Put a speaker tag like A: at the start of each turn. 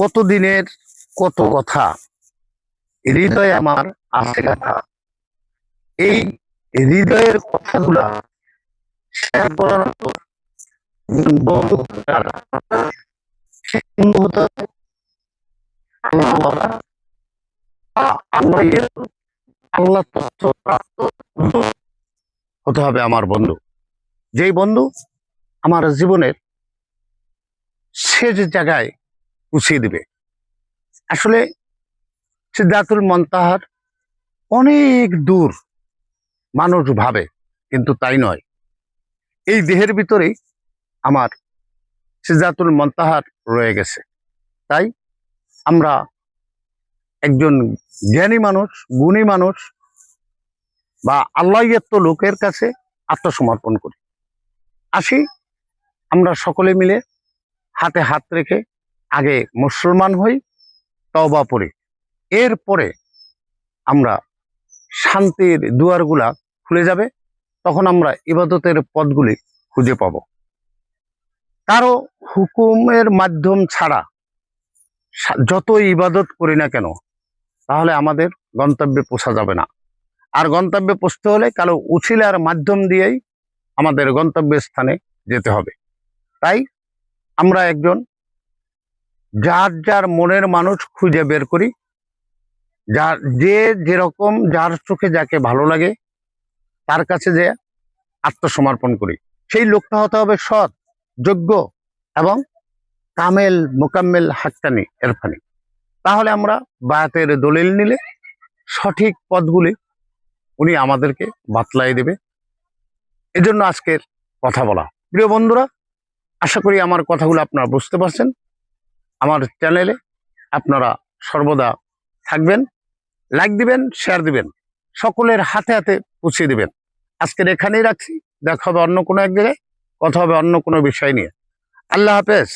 A: কত দিনের কত কথা? হৃদয়ে আমার আছে কথা। এই হৃদয়ের কথাগুলা হতে হবে আমার বন্ধু। যেই বন্ধু আমার জীবনের শেষ জায়গায় পুষিয়ে দিবে। আসলে সিদ্ধাতুল মন্তাহার অনেক দূর মানুষ ভাবে, কিন্তু তাই নয়। এই দেহের ভিতরেই আমার সিদ্ধাতুল মন্তাহার রয়ে গেছে। তাই আমরা একজন জ্ঞানী মানুষ, গুণী মানুষ বা আল্লাহত্ব লোকের কাছে আত্মসমর্পণ করি। আসি, আমরা সকলে মিলে হাতে হাত রেখে আগে মুসলমান হই, তওবা পড়ি। এরপরে আমরা শান্তির দুয়ারগুলা খুলে যাবে, তখন আমরা ইবাদতের পথগুলি খুঁজে পাব। কারও হুকুমের মাধ্যম ছাড়া যত ইবাদত করি না কেন, তাহলে আমাদের গন্তব্যে পোষা যাবে না। আর গন্তব্যে পৌঁছতে হলে কারও উছিলার মাধ্যম দিয়েই আমাদের গন্তব্য স্থানে যেতে হবে। তাই আমরা একজন যার যার মনের মানুষ খুঁজে বের করি। যার, যে যেরকম যার চোখে যাকে ভালো লাগে, তার কাছে যে আত্মসমর্পণ করি। সেই লোকটা হতে হবে সৎ, যোগ্য এবং কামেল মোকাম্মেল হাক্কানি এরফানি। তাহলে আমরা বায়াতের দলিল নিলে, সঠিক পথগুলি উনি আমাদেরকে বাতলাই দেবে। এজন্য আজকের কথা বলা। প্রিয় বন্ধুরা, আশা করি আমার কথাগুলো আপনারা বুঝতে পারছেন। আমার চ্যানেলে আপনারা সর্বদা থাকবেন লাইক দিবেন শেয়ার দিবেন, সকলের হাতে হাতে পুছিয়ে দিবেন। আজকের এখানেই রাখছি, দেখা হবে অন্য কোনো এক জায়গায়, কথা হবে অন্য কোনো বিষয় নিয়ে। আল্লাহ হাফেজ।